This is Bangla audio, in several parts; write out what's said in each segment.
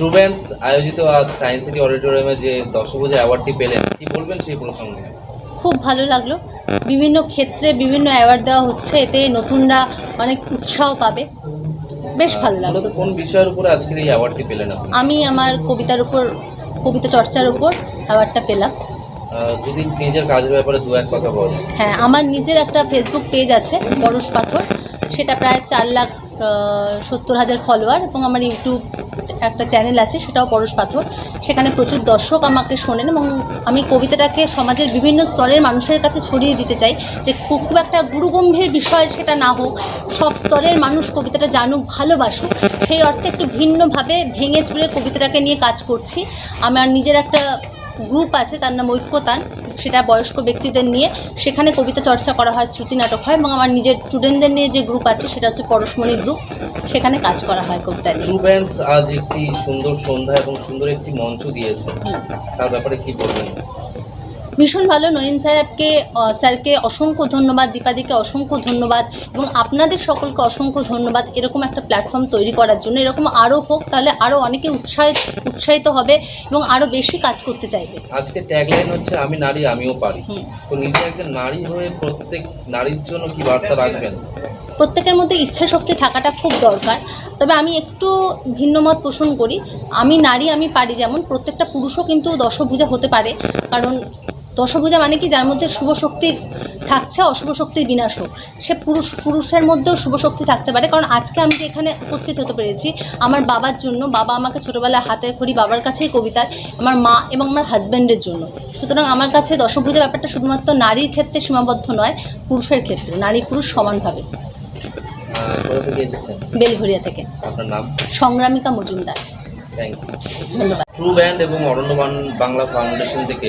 স্টুডেন্টস আয়োজিত আজ সায়েন্স সিটি অডিটোরিয়ামে যে দশভূজা অ্যাওয়ার্ডটি পেলেন কি বলবেন সেই প্রসঙ্গে? খুব ভালো লাগল। বিভিন্ন ক্ষেত্রে বিভিন্ন অ্যাওয়ার্ড দেওয়া হচ্ছে এতে নতুনরা অনেক উৎসাহ পাবে। বেশ ভালো লাগল। কোন বিষয়ের উপর আজকের এই অ্যাওয়ার্ডটি পেলেন আপনি? আমি আমার কবিতার উপর কবিতা চর্চার উপর অ্যাওয়ার্ডটা পেলাম। আহ, যদি নিজের কাজের ব্যাপারে দু এক কথা বলেন। হ্যাঁ আমার নিজের একটা ফেসবুক পেজ আছে পরশ পাথর। সেটা প্রায় চার লাখ সত্তর হাজার ফলোয়ার এবং আমার ইউটিউব একটা চ্যানেল আছে, সেটাও পরশ পাথর। সেখানে প্রচুর দর্শক আমাকে শোনেন এবং আমি কবিতাটাকে সমাজের বিভিন্ন স্তরের মানুষের কাছে ছড়িয়ে দিতে চাই যে খুব একটা গুরুগম্ভীর বিষয় সেটা না হোক, সব স্তরের মানুষ কবিতাটা জানুক, ভালোবাসুক। সেই অর্থে একটু ভিন্নভাবে ভেঙে চুরে কবিতাটাকে নিয়ে কাজ করছি। আমার নিজের একটা গ্রুপ আছে তার নাম ঐক্যতান সেটা বয়স্ক ব্যক্তিদের নিয়ে। সেখানে কবিতা চর্চা করা হয় শ্রুতি নাটক হয় এবং আমার নিজের স্টুডেন্টদের নিয়ে যে গ্রুপ আছে সেটা হচ্ছে পরশমণি গ্রুপ সেখানে কাজ করা হয় কবিতা আজ একটি সুন্দর সন্ধ্যা এবং সুন্দর একটি মঞ্চ দিয়েছে। তার ব্যাপারে কি বলবেন? ভীষণ ভালো। নয়ন সাহেবকে স্যারকে অসংখ্য ধন্যবাদ দীপাদিকে অসংখ্য ধন্যবাদ এবং আপনাদের সকলকে অসংখ্য ধন্যবাদ এরকম একটা প্ল্যাটফর্ম তৈরি করার জন্য। এরকম আরও হোক তাহলে আরও অনেকে উৎসাহিত উৎসাহিত হবে এবং আরও বেশি কাজ করতে চাইবে। আজকে ট্যাগলাইন হচ্ছে আমি নারী আমিও পারি। তো নিজে একজন নারী হয়ে প্রত্যেক নারীর জন্য কি বার্তা রাখবেন? প্রত্যেকের মধ্যে ইচ্ছা শক্তি থাকাটা খুব দরকার। তবে আমি একটু ভিন্ন মত পোষণ করি। আমি নারী আমি পারি যেমন প্রত্যেকটা পুরুষও কিন্তু দশভূজা হতে পারে। কারণ দশভূজা মানে কি? যার মধ্যে শুভ শক্তির থাকছে অশুভ শক্তির বিনাশ হোক। সে পুরুষ পুরুষের মধ্যেও শুভ শক্তি থাকতে পারে। কারণ আজকে আমি যে এখানে উপস্থিত হতে পেরেছি আমার বাবার জন্য বাবা আমাকে ছোটোবেলায় হাতে খড়ি বাবার কাছেই কবিতার আমার মা এবং আমার হাজব্যান্ডের জন্য। সুতরাং আমার কাছে দশভূজা ব্যাপারটা শুধুমাত্র নারীর ক্ষেত্রে সীমাবদ্ধ নয় পুরুষের ক্ষেত্রে। নারী পুরুষ সমানভাবে। বেলঘরিয়া থেকে Sangramika Majumdar. Thank true band এবং অরণ্যবান বাংলা ফাউন্ডেশন থেকে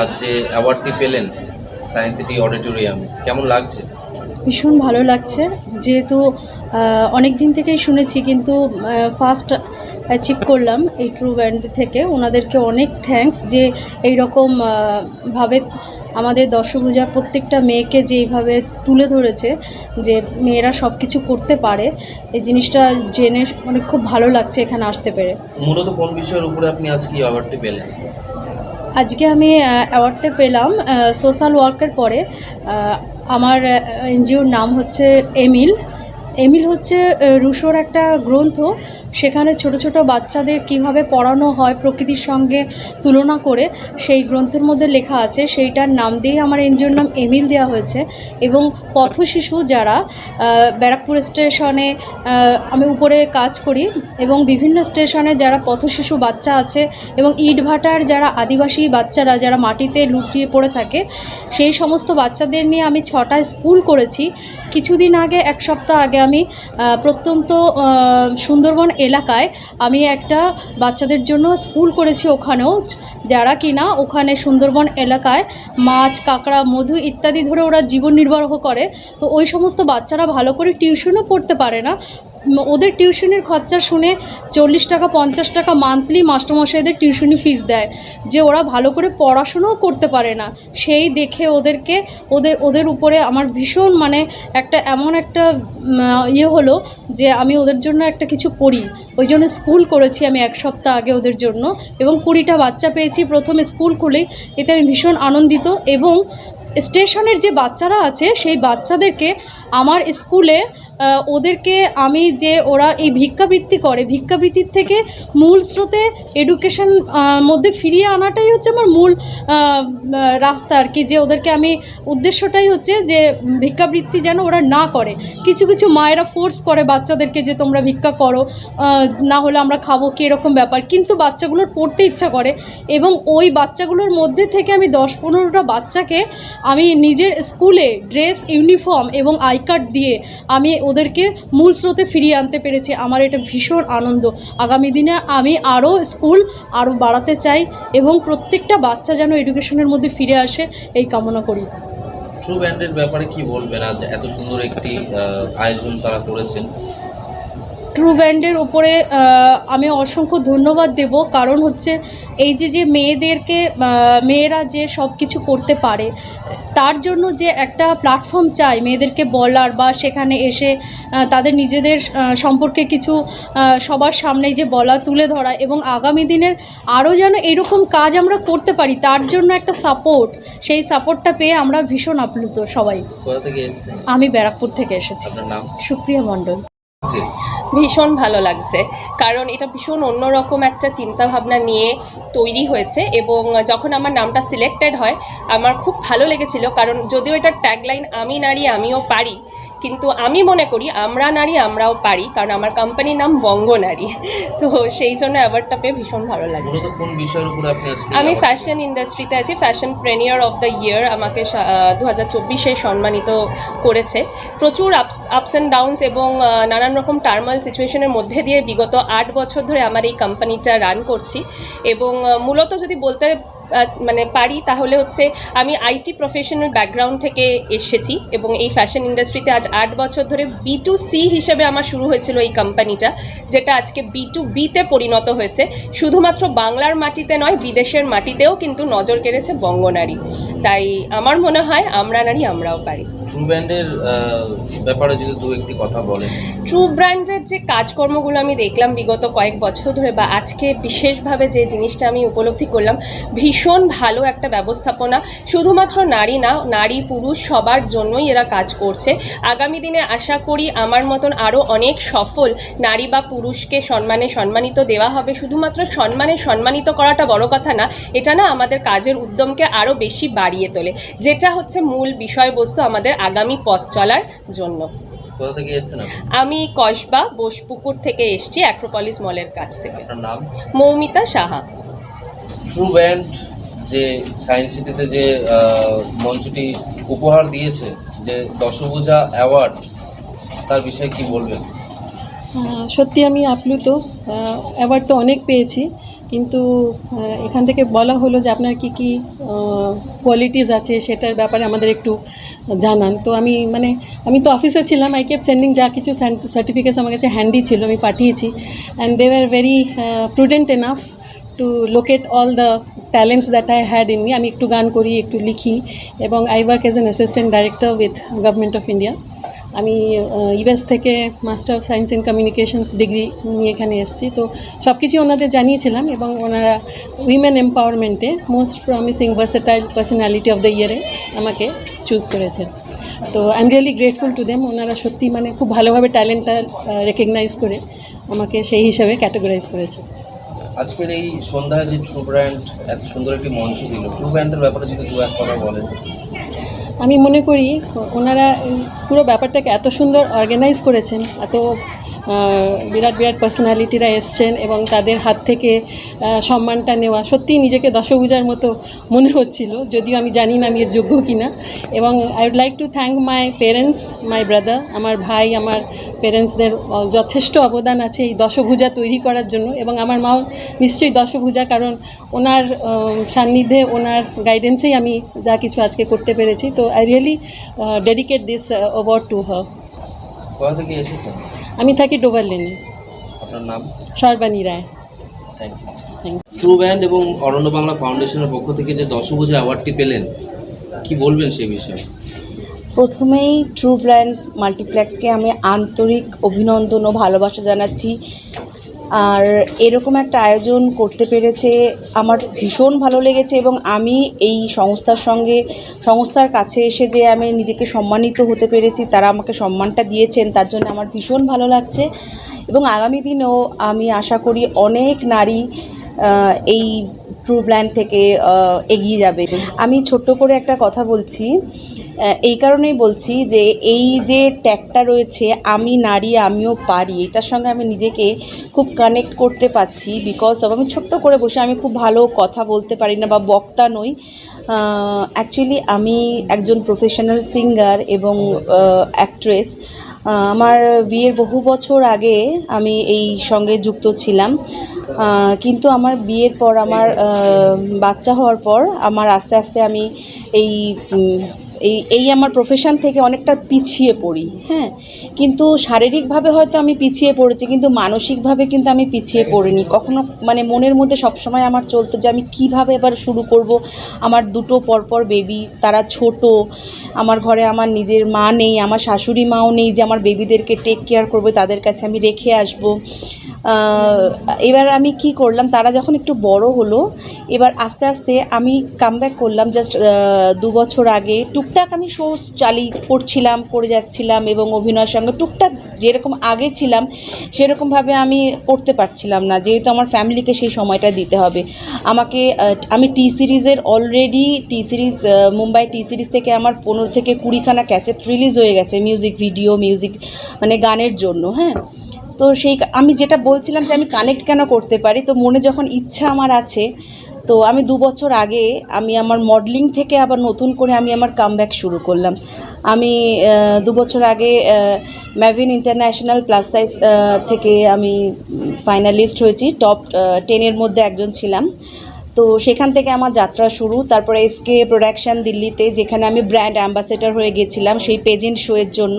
আজ যে অ্যাওয়ার্ডটি পেলেন সায়েন্স সিটি অডিটোরিয়াম কেমন লাগছে? ভীষণ ভালো লাগছে। যেহেতু অনেক দিন থেকেই শুনেছি, কিন্তু ফার্স্ট অ্যাচিভ করলাম এই ট্রু ব্যান্ড থেকে। ওনাদেরকে অনেক থ্যাঙ্কস যে এই রকম ভাবে আমাদের দশভূজার প্রত্যেকটা মেয়েকে যে এইভাবে তুলে ধরেছে যে মেয়েরা সব কিছু করতে পারে। এই জিনিসটা জেনে অনেক খুব ভালো লাগছে এখানে আসতে পেরে। মূলত কোন বিষয়ের উপরে আপনি আজকে অ্যাওয়ার্ডটি পেলেন? আজকে আমি অ্যাওয়ার্ডটা পেলাম সোশ্যাল ওয়ার্কের পরে। আমার এনজিওর নাম হচ্ছে এমিল এমিল হচ্ছে রুশোর একটা গ্রন্থ। সেখানে ছোট ছোট বাচ্চাদের কীভাবে পড়ানো হয় প্রকৃতির সঙ্গে তুলনা করে, সেই গ্রন্থের মধ্যে লেখা আছে, সেইটার নাম দিয়ে আমার এনজিওর নাম এমিল দেওয়া হয়েছে। এবং পথশিশু যারা ব্যারাকপুর স্টেশনে আমি উপরে কাজ করি এবং বিভিন্ন স্টেশনে যারা পথশিশু বাচ্চা আছে এবং ইটভাটার যারা আদিবাসী বাচ্চারা যারা মাটিতে লুটিয়ে পড়ে থাকে, সেই সমস্ত বাচ্চাদের নিয়ে আমি ছটা স্কুল করেছি। কিছুদিন আগে, এক সপ্তাহ আগে আমি প্রত্যন্ত সুন্দরবন এলাকায় আমি একটা বাচ্চাদের জন্য স্কুল করেছি ওখানেও, যারা কিনা ওখানে সুন্দরবন এলাকায় মাছ, কাঁকড়া, মধু ইত্যাদি ধরে ওরা জীবন নির্বাহ করে। তো ওই সমস্ত বাচ্চারা ভালো করে টিউশনও পড়তে পারে না। ওদের টিউশনির খরচা শুনে চল্লিশ টাকা, পঞ্চাশ টাকা মান্থলি মাস্টারমশাইদের টিউশনি ফিস দেয়, যে ওরা ভালো করে পড়াশুনোও করতে পারে না। সেই দেখে ওদেরকে, ওদের ওদের উপরে আমার ভীষণ মানে একটা এমন একটা ইয়ে হলো যে আমি ওদের জন্য একটা কিছু করি। ওই জন্য স্কুল করেছি আমি এক সপ্তাহ আগে ওদের জন্য এবং কুড়িটা বাচ্চা পেয়েছি। প্রথমে স্কুল খুলেই এতে আমি ভীষণ আনন্দিত এবং স্টেশনের যে বাচ্চারা আছে, সেই বাচ্চাদেরকে আমার স্কুলে ওদেরকে আমি যে ওরা এই ভিক্ষাবৃত্তি করে, ভিক্ষাবৃত্তির থেকে মূল স্রোতে এডুকেশন মধ্যে ফিরিয়ে আনাটাই হচ্ছে আমার মূল রাস্তা আর কি, যে ওদেরকে আমি, উদ্দেশ্যটাই হচ্ছে যে ভিক্ষাবৃত্তি যেন ওরা না করে। কিছু কিছু মায়েরা ফোর্স করে বাচ্চাদেরকে যে তোমরা ভিক্ষা করো না হলে আমরা খাব, কি এরকম ব্যাপার। কিন্তু বাচ্চাগুলোর পড়তে ইচ্ছা করে এবং ওই বাচ্চাগুলোর মধ্যে থেকে আমি দশ পনেরোটা বাচ্চাকে আমি নিজের স্কুলে ড্রেস, ইউনিফর্ম এবং আই কার্ড দিয়ে আমি ওদেরকে মূল স্রোতে ফিরিয়ে আনতে পেরেছি। আমার এটা ভীষণ আনন্দ। আগামী দিনে আমি আরও স্কুল আরও বাড়াতে চাই এবং প্রত্যেকটা বাচ্চা যেন এডুকেশনের মধ্যে ফিরে আসে, এই কামনা করি। ট্রু ব্যান্ডের ব্যাপারে কি বলবেন? আজ এত সুন্দর একটি আয়োজন তারা করেছেন। ট্রু ব্যান্ডের ওপরে আমি অসংখ্য ধন্যবাদ দেব। কারণ হচ্ছে এই যে যে মেয়েদেরকে মেয়েরা যে সব কিছু করতে পারে তার জন্য যে একটা প্ল্যাটফর্ম চাই মেয়েদেরকে বলার বা সেখানে এসে তাদের নিজেদের সম্পর্কে কিছু সবার সামনে যে বলা তুলে ধরা এবং আগামী দিনের আরও যেন এরকম কাজ আমরা করতে পারি তার জন্য একটা সাপোর্ট সেই সাপোর্টটা পেয়ে আমরা ভীষণ আপ্লুত সবাই। আমি ব্যারাকপুর থেকে এসেছি। সুপ্রিয়া মণ্ডল। ভীষণ ভালো লাগছে। কারণ এটা ভীষণ অন্যরকম একটা চিন্তা ভাবনা নিয়ে তৈরি হয়েছে এবং যখন আমার নামটা সিলেক্টেড হয়, আমার খুব ভালো লেগেছিল। কারণ যদিও এটা ট্যাগলাইন আমি নারী, আমিও পারি কিন্তু আমি মনে করি আমরা নারী আমরাও পারি কারণ আমার কোম্পানির নাম বঙ্গ নারী। তো সেই জন্য অ্যাওয়ার্ডটা পেয়ে ভীষণ ভালো লাগছে। আজকে আমি ফ্যাশন ইন্ডাস্ট্রিতে আছি fashionpreneur of the year আমাকে দু হাজার চব্বিশে সম্মানিত করেছে। প্রচুর আপস আপস অ্যান্ড ডাউনস এবং নানান রকম টার্মাল সিচুয়েশনের মধ্যে দিয়ে বিগত আট বছর ধরে আমার এই কোম্পানিটা রান করছি। এবং মূলত যদি বলতে মানে পারি তাহলে হচ্ছে আমি আইটি প্রফেশনাল ব্যাকগ্রাউন্ড থেকে এসেছি এবং এই ফ্যাশন ইন্ডাস্ট্রিতে আজ আট বছর ধরে বি টু সি হিসেবে আমার শুরু হয়েছিল এই কোম্পানিটা যেটা আজকে বি টু বিতে পরিণত হয়েছে। শুধুমাত্র বাংলার মাটিতে নয় বিদেশের মাটিতেও কিন্তু নজর কেড়েছে বঙ্গনারী তাই আমার মনে হয় আমরা নারী আমরাও পারি। ট্রু ব্যান্ডের ব্যাপারে যদি দু একটি কথা বলেন। ট্রু ব্র্যান্ডের যে কাজকর্মগুলো আমি দেখলাম বিগত কয়েক বছর ধরে বা আজকে বিশেষভাবে যে জিনিসটা আমি উপলব্ধি করলাম ভীষণ ভালো একটা ব্যবস্থাপনা। শুধুমাত্র নারী না নারী পুরুষ সবার জন্যই এরা কাজ করছে। আগামী দিনে আশা করি আমার মতন আরও অনেক সফল নারী বা পুরুষকে সম্মানে সম্মানিত দেওয়া হবে। শুধুমাত্র সম্মানে সম্মানিত করাটা বড় কথা না এটা না আমাদের কাজের উদ্যমকে আরও বেশি বাড়িয়ে তোলে। যেটা হচ্ছে মূল বিষয়বস্তু আমাদের আগামী পথ চলার জন্য। আমি কসবা বোসপুকুর থেকে এসেছি অ্যাক্রোপলিস মলের কাছ থেকে। মৌমিতা সাহা। ট্রু ব্যান্ড যে সায়েন্স সিটিতে যে মঞ্চটি উপহার দিয়েছে, যে দশভূজা অ্যাওয়ার্ড তার বিষয়ে কি বলবেন? সত্যি আমি আপ্লুত। অ্যাওয়ার্ড তো অনেক পেয়েছি, কিন্তু এখান থেকে বলা হলো যে আপনার কি কি কোয়ালিটিস আছে সেটার ব্যাপারে আমাদের একটু জানান। তো আমি মানে আমি তো অফিসে ছিলাম আই কেপ সেন্ডিং যা কিছু সার্টিফিকেটস আমার কাছে হ্যান্ডি ছিল, আমি পাঠিয়েছি। And they were very prudent enough to locate all the talents that I had in me আমি একটু গান করি, একটু লিখি এবং I work as an assistant director with government of India আমি ইউএস থেকে master of science in communications degree নিয়ে এখানে এসেছি। তো সব কিছু ওনাদের জানিয়েছিলাম এবং ওনারা women এম্পাওয়ারমেন্টে most promising versatile personality of the ইয়ারে আমাকে চুজ করেছেন। তো I am really grateful to them ওনারা সত্যি মানে খুব ভালোভাবে ট্যালেন্টটা রেকগনাইজ করে আমাকে সেই হিসাবে ক্যাটাগরাইজ করেছে আজকের এই সন্ধ্যায় যে ট্রু ব্র্যান্ড এত সুন্দর একটি মঞ্চ দিল ট্রু ব্র্যান্ডের ব্যাপারে যদি দু এক কথা বলেন। আমি মনে করি, ওনারা পুরো ব্যাপারটাকে এত সুন্দর অর্গানাইজ করেছেন, এত বিরাট বিরাট পার্সোনালিটিরা এসছেন এবং তাদের হাত থেকে সম্মানটা নেওয়া সত্যিই নিজেকে দশভূজার মতো মনে হচ্ছিল, যদিও আমি জানি না আমি এর যোগ্য কিনা। এবং I would like to thank my parents my brother আমার ভাই, আমার পেরেন্টসদের যথেষ্ট অবদান আছে এই দশভূজা তৈরি করার জন্য এবং আমার মাও নিশ্চয়ই দশভূজা, কারণ ওনার সান্নিধ্যে ওনার গাইডেন্সেই আমি যা কিছু আজকে করতে পেরেছি। তো I really dedicate this award to her কোথা থেকে এসেছেন? আমি থাকি ডোবার লেনে। আপনার নাম? Sarbani Roy. Thank you thank true band এবং অরণ্য বাংলা ফাউন্ডেশনের পক্ষ থেকে যে দশভূজা অ্যাওয়ার্ডটি পেলেন কি বলবেন সে বিষয়ে? প্রথমেই ট্রু ব্র্যান্ড মাল্টিপ্লেক্সকে আমি আন্তরিক অভিনন্দন ও ভালোবাসা জানাচ্ছি। আর এরকম একটা আয়োজন করতে পেরেছে। আমার ভীষণ ভালো লেগেছে এবং আমি এই সংস্থার সঙ্গে, সংস্থার কাছে এসে যে আমি নিজেকে সম্মানিত হতে পেরেছি, তারা আমাকে সম্মানটা দিয়েছেন, তার জন্য আমার ভীষণ ভালো লাগছে। এবং আগামী দিনেও আমি আশা করি অনেক নারী এই ট্রু ব্র্যান্ড থেকে এগিয়ে যাবে। আমি ছোট্ট করে একটা কথা বলছি এই কারণেই বলছি যে এই যে ট্যাগটা রয়েছে, আমি নারী, আমিও পারি, এটার সঙ্গে আমি নিজেকে খুব কানেক্ট করতে পারছি বিকজ অফ আমি ছোট্ট করে বসে আমি খুব ভালো কথা বলতে পারি না বা বক্তা নই। অ্যাকচুয়ালি আমি একজন প্রফেশনাল সিঙ্গার এবং অ্যাক্ট্রেস আমার বিয়ের বহু বছর আগে আমি এই সঙ্গে যুক্ত ছিলাম। কিন্তু আমার বিয়ের পর, আমার বাচ্চা হওয়ার পর, আমার আস্তে আস্তে আমি এই এই এই আমার প্রফেশন থেকে অনেকটা পিছিয়ে পড়ি হ্যাঁ? কিন্তু শারীরিকভাবে হয়তো আমি পিছিয়ে পড়েছি, কিন্তু মানসিকভাবে কিন্তু আমি পিছিয়ে পড়িনি। কখনো মানে মনের মধ্যে সবসময় আমার চলতো যে আমি কীভাবে এবার শুরু করব। আমার দুটো পরপর বেবি তারা ছোট, আমার ঘরে আমার নিজের মা নেই, আমার শাশুড়ি মাও নেই যে আমার বেবিদেরকে টেক কেয়ার করবে, তাদের কাছে আমি রেখে আসব। এবার আমি কি করলাম, তারা যখন একটু বড় হলো, এবার আস্তে আস্তে আমি কামব্যাক করলাম জাস্ট দু বছর আগে টুকটাক আমি শো চালিয়ে করছিলাম, করে যাচ্ছিলাম এবং অভিনয়ের সঙ্গে টুকটাক যেরকম আগে ছিলাম, সেরকমভাবে আমি করতে পারছিলাম না। যেহেতু আমার ফ্যামিলিকে সেই সময়টা দিতে হবে। আমাকে আমি টি সিরিজের already T series Mumbai T series থেকে আমার পনেরো থেকে কুড়িখানা ক্যাসেট রিলিজ হয়ে গেছে মিউজিক ভিডিও মিউজিক মানে গানের জন্য হ্যাঁ? তো সেই, আমি যেটা বলছিলাম যে আমি কানেক্ট কেন করতে পারি, তো মনে যখন ইচ্ছা আমার আছে তো আমি দু বছর আগে আমি আমার মডেলিং থেকে আবার নতুন করে আমি আমার কামব্যাক শুরু করলাম। আমি দু বছর আগে ম্যাভিন ইন্টারন্যাশনাল প্লাস সাইজ থেকে আমি ফাইনালিস্ট হয়েছি টপ টেনের মধ্যে একজন ছিলাম। তো সেখান থেকে আমার যাত্রা শুরু, তারপরে এসকে প্রোডাকশন দিল্লিতে, যেখানে আমি ব্র্যান্ড অ্যাম্বাসেডর হয়ে গেছিলাম সেই পেজেন্ট শোয়ের জন্য।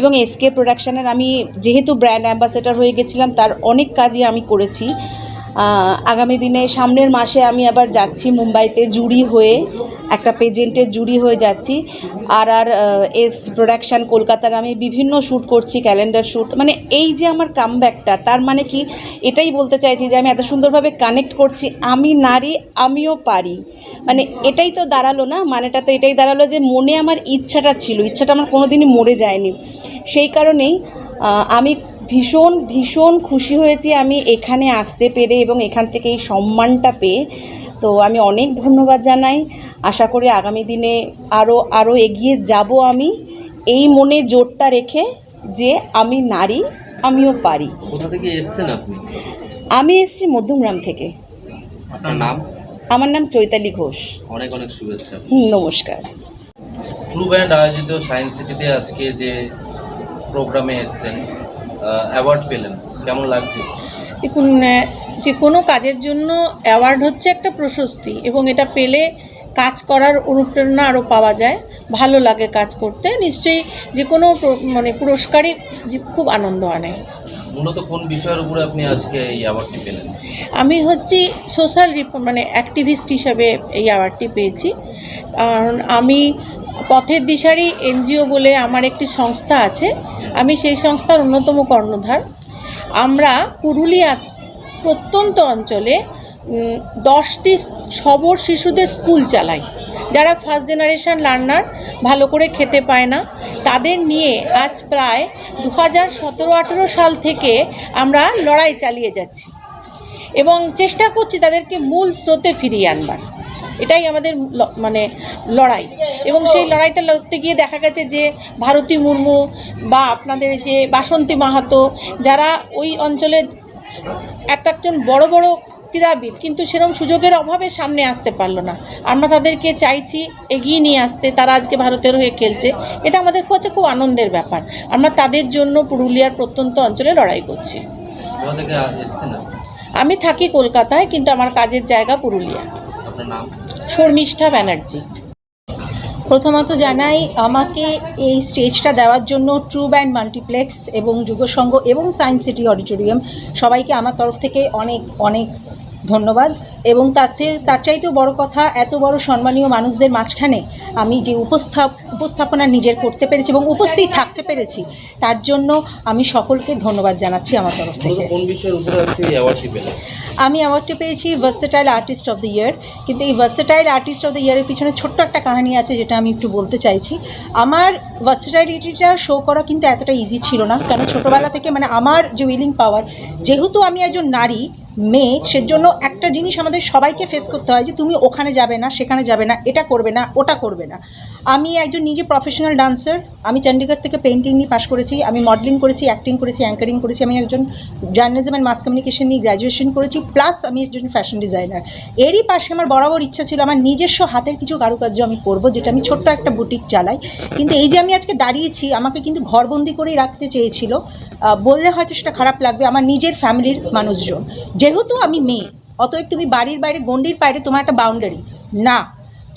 এবং এসকে প্রোডাকশানের আমি যেহেতু ব্র্যান্ড অ্যাম্বাসেডর হয়ে গেছিলাম, তার অনেক কাজই আমি করেছি। আগামী দিনে সামনের মাসে আমি আবার যাচ্ছি মুম্বাইতে জুরি হয়ে, একটা পেজেন্টের জুরি হয়ে যাচ্ছি। আর আর এস প্রোডাকশান কলকাতার আমি বিভিন্ন শ্যুট করছি, ক্যালেন্ডার শ্যুট। মানে এই যে আমার কামব্যাকটা, তার মানে কি? এটাই বলতে চাইছি যে আমি এত সুন্দরভাবে কানেক্ট করছি, আমি নারী, আমিও পারি। মানে এটাই তো দাঁড়াল না, মানেটা তো এটাই দাঁড়াল যে মনে আমার ইচ্ছাটা ছিল, ইচ্ছাটা আমার কোনো দিনই মরে যায়নি। সেই কারণেই আমি ভীষণ ভীষণ খুশি হয়েছি আমি এখানে আসতে পেরে এবং এখান থেকে এই সম্মানটা পেয়ে। তো আমি অনেক ধন্যবাদ জানাই। আশা করি আগামী দিনে আরও আরও এগিয়ে যাব আমি এই মনে জোরটা রেখে যে আমি নারী আমিও পারি। কোথা থেকে এসছেন আপনি? আমি এসছি মধ্যমগ্রাম থেকে। আপনার নাম? আমার নাম চৈতালি ঘোষ। অনেক অনেক শুভেচ্ছা। নমস্কার। ট্রু ব্যান্ড আয়োজিত সায়েন্স সিটিতে আজকে যে প্রোগ্রামে এসছেন অ্যাওয়ার্ড পেলেন। কেমন লাগছে? দেখুন যে কোনো কাজের জন্য অ্যাওয়ার্ড হচ্ছে একটা প্রশস্তি এবং এটা পেলে কাজ করার অনুপ্রেরণা আরও পাওয়া যায়। ভালো লাগে কাজ করতে। নিশ্চয়ই যে কোনো মানে পুরস্কারই খুব আনন্দ আনে। মূলত কোন বিষয়ের উপরে আপনি আজকে এই অ্যাওয়ার্ডটি পেলেন? আমি হচ্ছি সোশ্যাল রিপোর্ট মানে অ্যাক্টিভিস্ট হিসাবে এই অ্যাওয়ার্ডটি পেয়েছি। কারণ আমি পথের দিশারি এনজিও বলে আমার একটি সংস্থা আছে। আমি সেই সংস্থার অন্যতম কর্ণধার। আমরা পুরুলিয়া প্রত্যন্ত অঞ্চলে দশটি সবর শিশুদের স্কুল চালাই। যারা ফার্স্ট জেনারেশন লার্নার ভালো করে খেতে পায় না। তাদের নিয়ে আজ প্রায় দু হাজার সতেরো আঠেরো সাল থেকে আমরা লড়াই চালিয়ে যাচ্ছি। এবং চেষ্টা করছি তাদেরকে মূল স্রোতে ফিরিয়ে আনবার। এটাই আমাদের ল- মানে লড়াই। এবং সেই লড়াইটা লড়তে গিয়ে দেখা গেছে যে ভারতী মুর্মু বা আপনাদের যে বাসন্তী মাহাতো যারা ওই অঞ্চলের একটা একজন বড় বড় ক্রীড়াবিদ কিন্তু সেরকম সুযোগের অভাবে সামনে আসতে পারল না। আমরা তাদেরকে চাইছি এগিয়ে নিয়ে আসতে তারা আজকে ভারতের হয়ে খেলছে। এটা আমাদের কাছে খুব আনন্দের ব্যাপার। আমরা তাদের জন্য পুরুলিয়ার প্রত্যন্ত অঞ্চলে লড়াই করছি। আমি থাকি কলকাতায় কিন্তু আমার কাজের জায়গা পুরুলিয়া। শর্মিষ্ঠা ব্যানার্জি। প্রথমত জানাই, আমাকে এই স্টেজটা দেওয়ার জন্য ট্রু ব্যান্ড মাল্টিপ্লেক্স এবং যুগসংঘ এবং সায়েন্স সিটি অডিটোরিয়াম সবাইকে আমার তরফ থেকে অনেক অনেক ধন্যবাদ। এবং তাতে তার চাইতেও বড় কথা এত বড় সম্মানীয় মানুষদের মাঝখানে আমি যে উপস্থাপ উপস্থাপনা নিজের করতে পেরেছি এবং উপস্থিত থাকতে পেরেছি তার জন্য আমি সকলকে ধন্যবাদ জানাচ্ছি আমার তরফ থেকে। আমি অ্যাওয়ার্ডটি পেয়েছি versatile artist of the year কিন্তু এই ভার্সেটাইল আর্টিস্ট অফ দ্য ইয়ারের পিছনে ছোট্ট একটা কাহিনী আছে যেটা আমি একটু বলতে চাইছি। আমার ভার্সেটাইলিটিটা শো করা কিন্তু এতটা ইজি ছিল না কারণ ছোটোবেলা থেকে মানে আমার যে উইলিং পাওয়ার যেহেতু আমি একজন নারী মেয়ে সেজন্য একটা জিনিস আমাদের সবাইকে ফেস করতে হয় যে তুমি ওখানে যাবে না, সেখানে যাবে না, এটা করবে না, ওটা করবে না। আমি একজন নিজে প্রফেশনাল ডান্সার আমি চণ্ডীগড় থেকে পেন্টিং নিয়ে পাশ করেছি, আমি মডেলিং করেছি অ্যাক্টিং করেছি অ্যাঙ্কারিং করেছি, আমি একজন জার্নালিজম অ্যান্ড মাস কমিউনিকেশন নিয়ে গ্র্যাজুয়েশন করেছি প্লাস আমি একজন ফ্যাশন ডিজাইনার এরই পাশে আমার বরাবর ইচ্ছা ছিল আমার নিজস্ব হাতের কিছু কারুকার্য আমি করব, যেটা আমি ছোট্ট একটা বুটিক চালাই। কিন্তু এই যে আমি আজকে দাঁড়িয়েছি, আমাকে কিন্তু ঘরবন্দি করেই রাখতে চেয়েছিল বললে হয়তো সেটা খারাপ লাগবে, আমার নিজের ফ্যামিলির মানুষজন। যেহেতু আমি মেয়ে অতএব তুমি বাড়ির বাইরে গন্ডির বাইরে তোমার একটা বাউন্ডারি না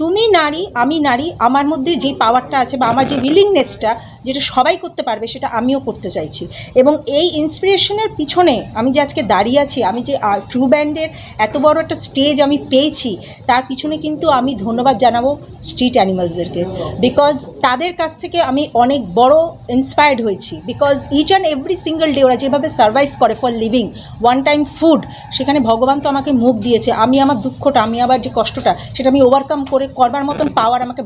তুমি নারী, আমি নারী, আমার মধ্যে যে পাওয়ারটা আছে বা আমার যে উইলিংনেসটা যেটা সবাই করতে পারবে, সেটা আমিও করতে চাইছি। এবং এই ইন্সপিরেশনের পিছনে আমি যে আজকে দাঁড়িয়ে আছি, আমি যে ট্রু ব্যান্ডের এত বড় একটা স্টেজ আমি পেয়েছি, তার পিছনে কিন্তু আমি ধন্যবাদ জানাব স্ট্রিট অ্যানিমালসদেরকে বিকজ তাদের কাছ থেকে আমি অনেক বড় ইন্সপায়ার্ড হয়েছি। Because each and every single day ওরা যেভাবে সার্ভাইভ করে for living one time food সেখানে ভগবান তো আমাকে মুখ দিয়েছে, আমি আমার দুঃখটা, আমি আবার যে কষ্টটা, সেটা আমি ওভারকাম করে করবার মতন পাওয়ার আমাকে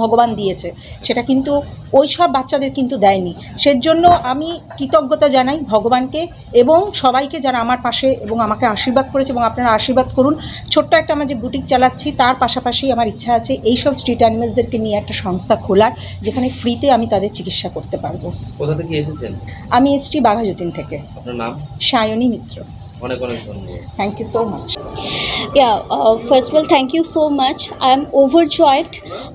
ভগবান দিয়েছে। সেটা কিন্তু ওই সব বাচ্চাদের কিন্তু দেয়নি। সেজন্য আমি কৃতজ্ঞতা জানাই ভগবানকে এবং সবাইকে যারা আমার পাশে এবং আমাকে আশীর্বাদ করেছে এবং আপনারা আশীর্বাদ করুন। ছোট্ট একটা আমার যে বুটিক চালাচ্ছি তার পাশাপাশি আমার ইচ্ছা আছে এইসব স্ট্রিট অ্যানিমেলসদেরকে নিয়ে একটা সংস্থা খোলার যেখানে ফ্রিতে আমি তাদের চিকিৎসা করতে পারব। কোথা থেকে এসেছেন? আমি এসছি বাঘাযতীন থেকে। আপনার নাম? Sayani Mitra. Thank you so much Yeah, uh, first of all, thank you so much. I'm overjoyed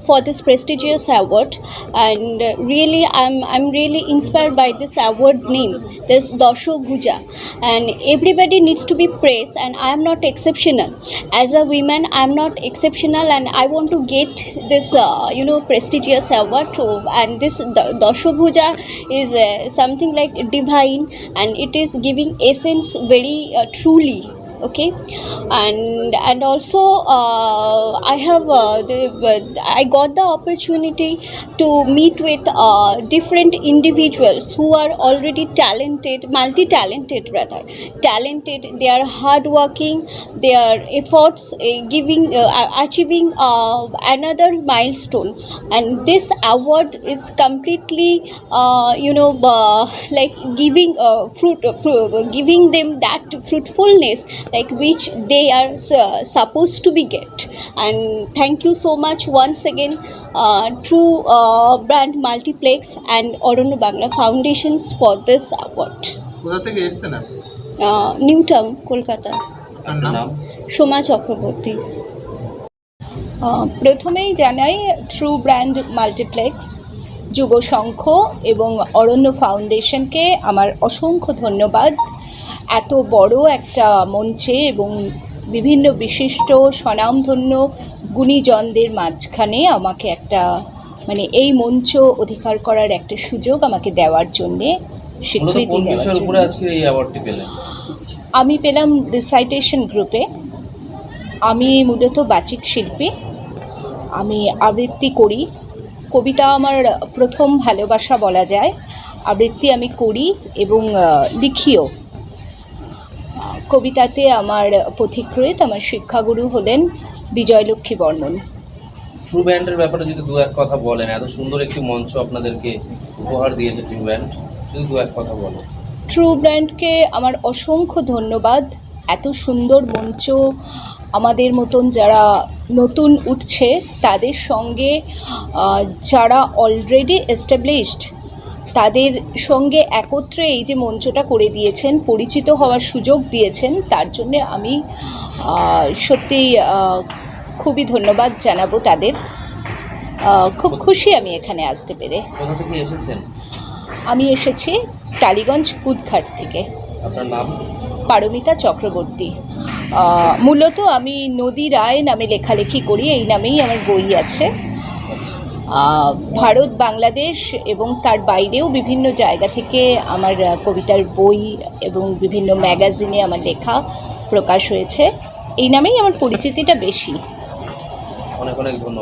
for this prestigious award, and uh, really, I'm I'm really inspired by this award name, this Dasho Guja, and everybody needs to be praised, and I am not exceptional. As a woman, I'm not exceptional, and I want to get this, uh, you know, prestigious award. To, and this Dasho Guja is uh, something like divine, and it is giving essence very uh, Uh, truly okay? And and also uh, i have uh, the, i got the opportunity to meet with uh, different individuals who are already talented multi talented rather. Talented they are hardworking their efforts uh, giving uh, achieving uh, another milestone. And this award is completely you know like giving fruit, fruit giving them that fruitfulness like which they are uh, supposed to be get and thank you so much once again uh, true uh, brand multiplex and Orono Bangla foundations for this award কোথা থেকে এসছেন আপনি uh, new town kolkata আপনার নাম সোমা চক্রবর্তী আহ, প্রথমেই জানাই ট্রু ব্র্যান্ড মাল্টিপ্লেক্স যুব সংঘ এবং অরণ্য ফাউন্ডেশনকে আমার অসংখ্য ধন্যবাদ এত বড় একটা মঞ্চে এবং বিভিন্ন বিশিষ্ট স্বনামধন্য গুণীজনদের মাঝখানে আমাকে একটা মানে এই মঞ্চ অধিকার করার একটা সুযোগ আমাকে দেওয়ার জন্যে স্বীকৃতি দেওয়ার জন্য। আমি পেলাম রিসাইটেশন গ্রুপে আমি মূলত বাচিক শিল্পী। আমি আবৃত্তি করি। কবিতা আমার প্রথম ভালোবাসা বলা যায়। আবৃত্তি আমি করি এবং লিখিও। কবিতাতে আমার পথিকৃত আমার শিক্ষাগুরু হলেন বিজয়লক্ষ্মী বর্মন। ট্রু ব্যান্ডের ব্যাপারে যদি দু এক কথা বলেন এত সুন্দর একটি মঞ্চ আপনাদেরকে উপহার দিয়েছে ট্রু ব্যান্ড যদি দু এক কথা বলেন। ট্রু ব্র্যান্ডকে আমার অসংখ্য ধন্যবাদ। এত সুন্দর মঞ্চ আমাদের মতন যারা নতুন উঠছে তাদের সঙ্গে যারা অলরেডি এস্টাবলিশড তাদের সঙ্গে একত্রে এই যে মঞ্চটা করে দিয়েছেন পরিচিত হওয়ার সুযোগ দিয়েছেন তার জন্যে আমি সত্যি খুবই ধন্যবাদ জানাব তাদের। খুব খুশি আমি এখানে আসতে পেরে। আমি এসেছি টালিগঞ্জ কুদঘাট থেকে। আপনার নাম? পারমিতা চক্রবর্তী। মূলত আমি নদী রায় নামে লেখালেখি করি এই নামেই আমার বই আছে। ভারত, বাংলাদেশ এবং তার বাইরেও বিভিন্ন জায়গা থেকে আমার কবিতার বই এবং বিভিন্ন ম্যাগাজিনে আমার লেখা প্রকাশ হয়েছে। এই নামেই আমার পরিচিতিটা বেশি। অনেক অনেক ধন্যবাদ।